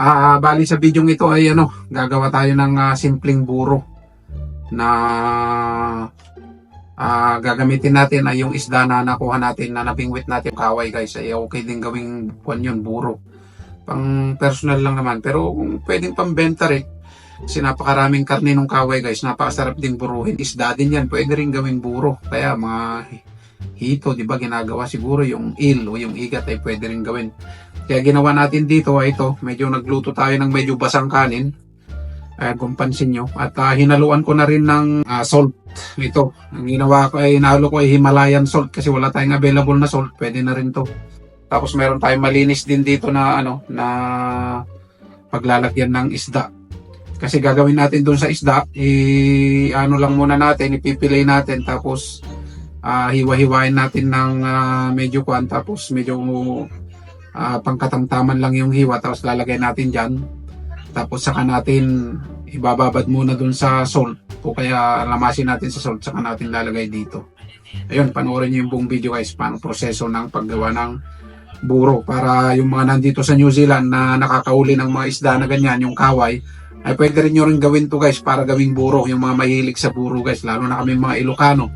Ah, bali sa video ito ay ano, gagawa tayo ng ah, simpleng buro na ah, gagamitin natin ay yung isda na nakuha natin na nabingwit natin kaway guys. Ay okay din gawing kwan yun buro. Pang personal lang naman. Pero kung pwedeng pambenta rin kasi napakaraming karne ng kaway guys. Napakasarap din buruhin. Isda din yan. Pwede rin gawing buro. Kaya mga hito di ba ginagawa siguro yung il o yung igat ay pwede rin gawin kaya ginawa natin dito ay ito, medyo nagluto tayo ng medyo basang kanin. Ayan kung pansin nyo. At ah, hinaluan ko na rin ng ah, salt. Ito, ang ginawa ko ay nahalo ko ay Himalayan salt kasi wala tayong available na salt. Pwede na rin to. Tapos meron tayong malinis din dito na ano, na paglalagyan ng isda. Kasi gagawin natin doon sa isda, i ano lang muna natin, ipipilay natin tapos ah, hiwa-hiwain natin ng ah, medyo kwan tapos medyo ah, pangkatamtaman lang yung hiwa tapos lalagay natin dyan. Tapos saka natin ibababad muna dun sa salt o kaya lamasin natin sa salt saka natin lalagay dito. Ayun panoorin nyo yung buong video guys paano proseso ng paggawa ng buro. Para yung mga nandito sa New Zealand na nakakauli ng mga isda na ganyan yung kaway ay pwede rin nyo rin gawin to guys para gawing buro yung mga mahilig sa buro guys. Lalo na kami mga Ilocano.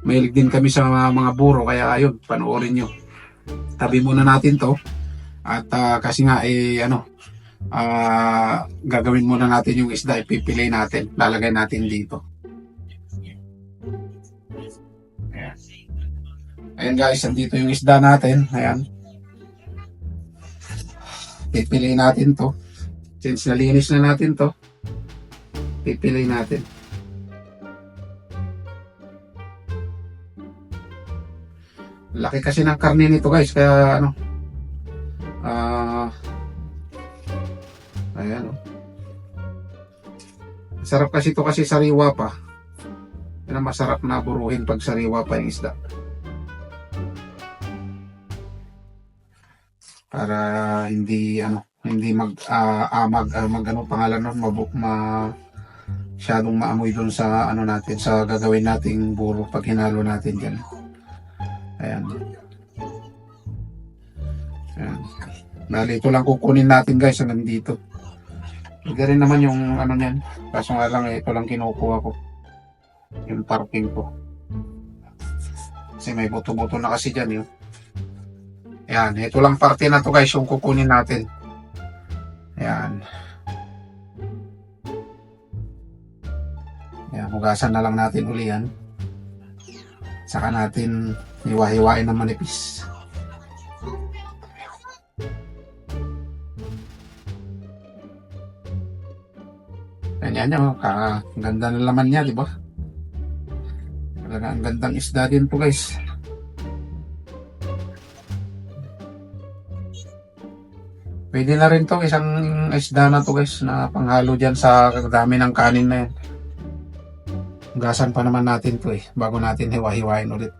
Mahilig din kami sa mga, mga buro kaya ayun panoorin nyo. Tabi muna natin to at ah, kasi nga eh ano ah, gagawin muna natin yung isda ipipilay natin lalagay natin dito. Ayan. Guys andito yung isda natin. Ayan. Pipilay natin to. Since nalinis na natin to pipilay natin. Laki kasi ng karne nito guys kaya ano Sarap kasi to kasi sariwa pa. Ang masarap na buruhin pag sariwa pa yung isda. Para hindi ano, hindi mag ah, amag ah, mag ano pangalan nun, mabuk ma masyadong maamoy dun sa ano natin sa gagawin nating buro pag hinalo natin diyan. Ayan. Ayan. Bali, ito lang kukunin natin guys hanggang dito. Ito rin naman yung ano niyan. Kaso nga lang, ito lang kinukuha ko. Yung parking ko. Kasi may buto-buto na kasi dyan yun. Ayan, ito lang parte na to guys yung kukunin natin. Ayan. Ayan, hugasan na lang natin uli yan. Saka natin hiwa-hiwain ng manipis. Ganyan niya, oh, ka, ang ganda ng laman niya, di ba? Talaga, ang gandang isda din to guys. Pwede na rin to, isang isda na to guys, na panghalo dyan sa dami ng kanin na yan. Gasan pa naman natin to eh, bago natin hiwa-hiwain ulit.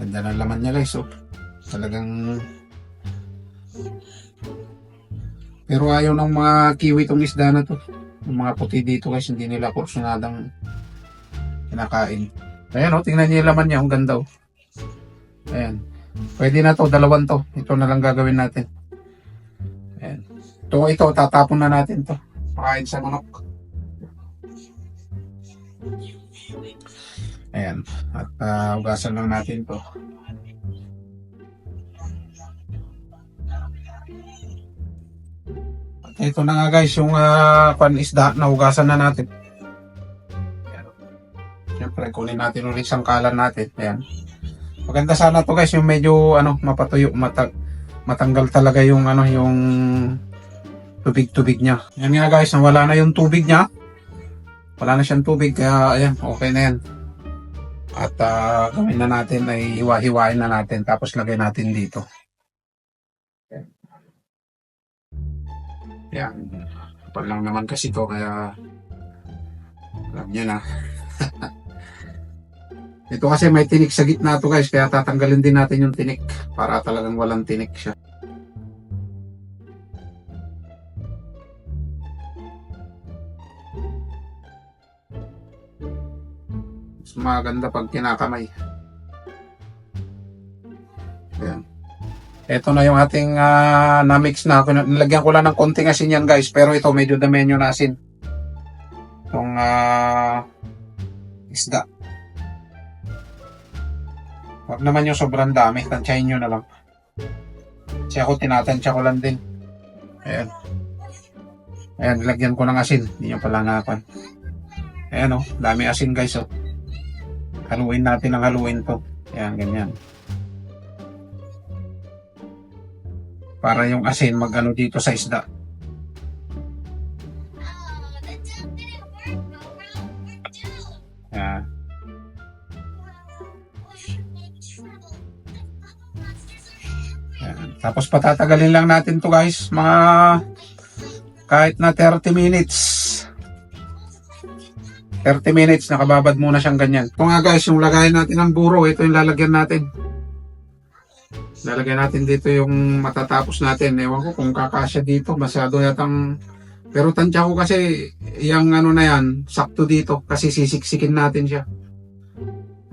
Ganda ng laman niya guys, oh. Talagang Pero ayaw ng mga kiwi tong isda na to. Yung mga puti dito guys, hindi nila kursunadang kinakain. Ayan o, tingnan niyo yung laman niya, ang ganda o. Ayan. Pwede na to, dalawan to. Ito na lang gagawin natin. Ayan. Ito, ito, tatapon na natin to. Pakain sa manok. Ayan. At uh, ugasan lang natin to. Ito na nga guys, yung uh, panisda na hugasan na natin. Ayan. Siyempre, kunin natin ulit isang kalan natin. Ayan. Maganda sana to guys, yung medyo ano, mapatuyo, matag matanggal talaga yung ano, yung tubig-tubig niya. Yan nga guys, wala na yung tubig niya. Wala na siyang tubig, kaya ayan, okay na yan. At uh, gawin na natin ay hiwa-hiwain na natin tapos lagay natin dito. Yan. Kapal lang naman kasi to kaya alam niyo na. Ito kasi may tinik sa gitna to guys kaya tatanggalin din natin yung tinik para talagang walang tinik siya. Mas maganda pag kinakamay. Ito na yung ating ah, na-mix na. Nilagyan ko lang ng konting asin yan guys. Pero ito medyo damenyo na asin. Itong ah, isda. Huwag naman yung sobrang dami. Tansyahin nyo na lang. Kasi ako tinatansya ko lang din. Ayan. Ayan, nilagyan ko ng asin. Hindi nyo pala napan. Ayan o, dami asin guys o. Haluin natin ang haluin to. Ayan, ganyan. Para yung asin mag-ano dito sa isda. Ayan. Tapos patatagalin lang natin to guys. Mga kahit na 30 minutes. 30 minutes, nakababad muna siyang ganyan. Ito nga guys, yung lagayan natin ng buro, ito yung lalagyan natin. Lalagyan natin dito yung matatapos natin. Ewan ko kung kakasya dito, masyado yatang... Pero tansya ko kasi, yung ano na yan, sakto dito, kasi sisiksikin natin siya.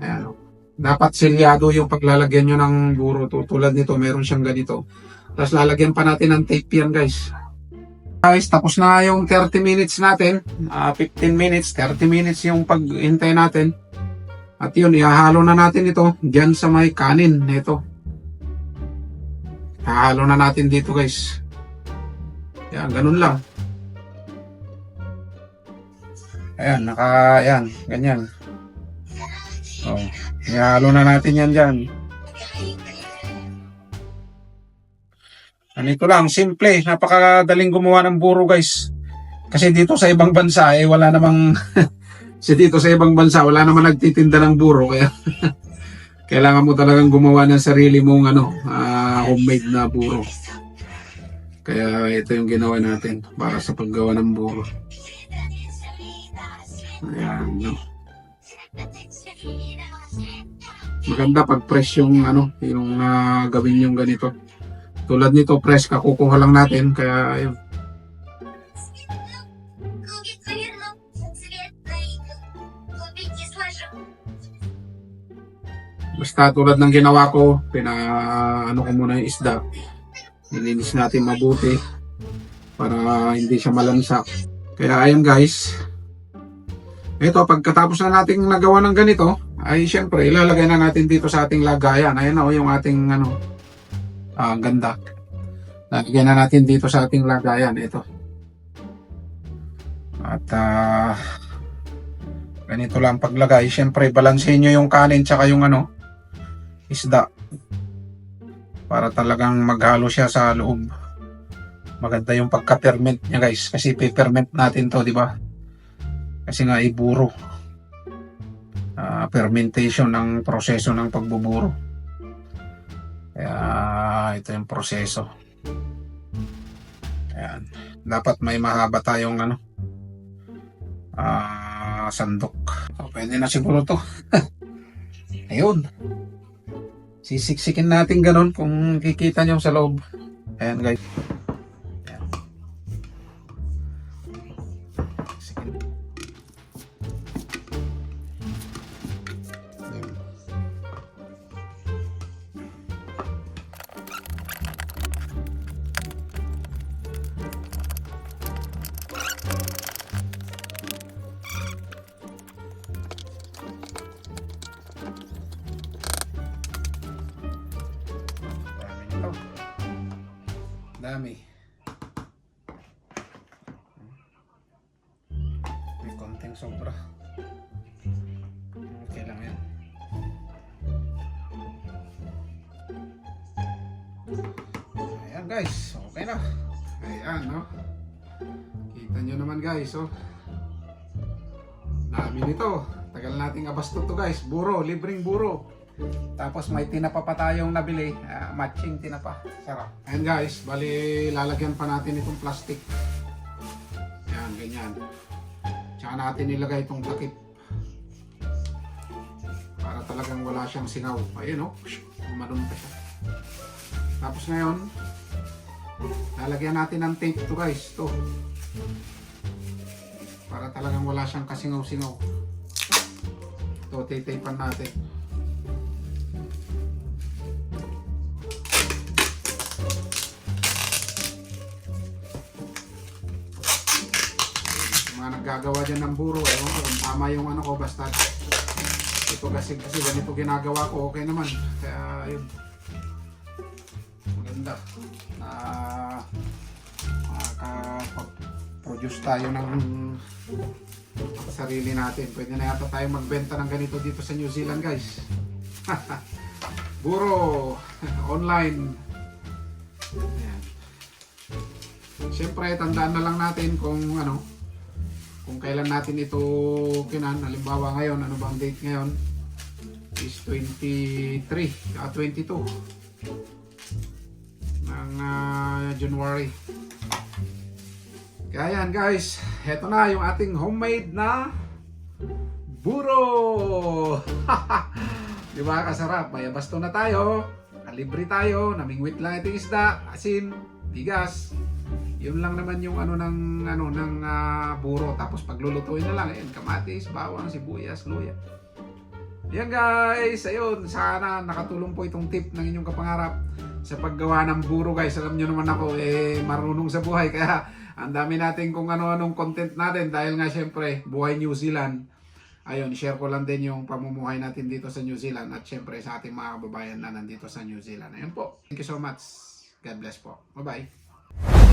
Ayan. o. Dapat selyado yung paglalagyan nyo ng buro. Tulad nito, meron siyang ganito. Tapos lalagyan pa natin ng tape yan guys. Guys, tapos na yung 30 minutes natin. Ah, 15 minutes, 30 minutes yung paghintay natin. At yun, ihahalo na natin ito dyan sa may kanin. Ito. Ihahalo na natin dito guys. Yan, ganun lang. Ayan, naka, ayan, ganyan. Oh, ihahalo na natin yan dyan. Ganito lang, simple. Napakadaling gumawa ng buro, guys. Kasi dito sa ibang bansa, eh, wala namang... kasi dito sa ibang bansa, wala namang nagtitinda ng buro. Kaya, kailangan mo talagang gumawa ng sarili mong ano, ah, homemade na buro. Kaya ito yung ginawa natin para sa paggawa ng buro. Ayan, no. Maganda pag fresh yung ano, yung ah, gawin yung ganito. Tulad nito, fresh, kakukuha lang natin. Kaya, Basta tulad ng ginawa ko, pina, ano ko muna yung isda. Nilinis natin mabuti para hindi siya malansak. Kaya ayun guys. Ito, pagkatapos na nating nagawa ng ganito, ay syempre, ilalagay na natin dito sa ating lagayan. Ayan na, oh, yung ating ano, ah, ganda. Lagyan na natin dito sa ating lagayan. Ito. At ah, ganito lang paglagay. Siyempre, balansehin nyo yung kanin tsaka yung ano, isda. Para talagang maghalo siya sa loob. Maganda yung pagka-ferment niya guys. Kasi pe-ferment natin to, di ba? Kasi nga iburo. Ah, fermentation ng proseso ng pagbuburo. Kaya ito yung proseso. Ayan. Dapat may mahaba tayong ano. Ah, sandok. So, pwede na siguro to. Ayun. Sisiksikin natin ganun kung kikita nyo sa loob. Ayan guys. Konting sobra. Okay lang yan. Ayan guys, okay na. Ayan, no? Kita nyo naman guys, oh. Dami nito. Tagal nating abasto to guys. Buro, libreng buro. Tapos may tinapa pa tayong nabili. ah, matching tinapa. Sarap. Ayan guys, bali lalagyan pa natin itong plastic. Ayan, ganyan. Tsaka natin ilagay itong takip. Para talagang wala siyang singaw. Ayun o, oh, umanon pa siya. Tapos ngayon, lalagyan natin ng tape to guys. To. Para talagang wala siyang kasingaw-singaw. Ito, titapan natin. Mga naggagawa dyan ng buro, ewan ko kung tama yung ano ko, basta ito kasi, kasi ganito ginagawa ko, okay naman. Kaya yun. Maganda. Na makaka-produce tayo ng sarili natin. Pwede na yata tayo magbenta ng ganito dito sa New Zealand guys. Buro, online. Ayan. Siyempre, tandaan na lang natin kung ano, kung kailan natin ito kinan. Halimbawa ngayon, ano bang date ngayon? Is 23, ah, 22 ng ah, January. Kaya yan guys, heto na yung ating homemade na buro. Di ba kasarap? May basto na tayo, kalibre tayo, namingwit lang itong isda, asin, bigas. Yun lang naman yung ano ng ano ng ah, buro tapos paglulutuin na lang ayun kamatis, bawang, sibuyas, luya. Yan guys, ayun, sana nakatulong po itong tip ng inyong kapangarap sa paggawa ng buro guys. Alam nyo naman ako, eh, marunong sa buhay. Kaya ang dami natin kung ano-anong content natin dahil nga syempre, buhay New Zealand. Ayun, share ko lang din yung pamumuhay natin dito sa New Zealand at syempre sa ating mga kababayan na nandito sa New Zealand. Ayun po. Thank you so much. God bless po. Bye-bye.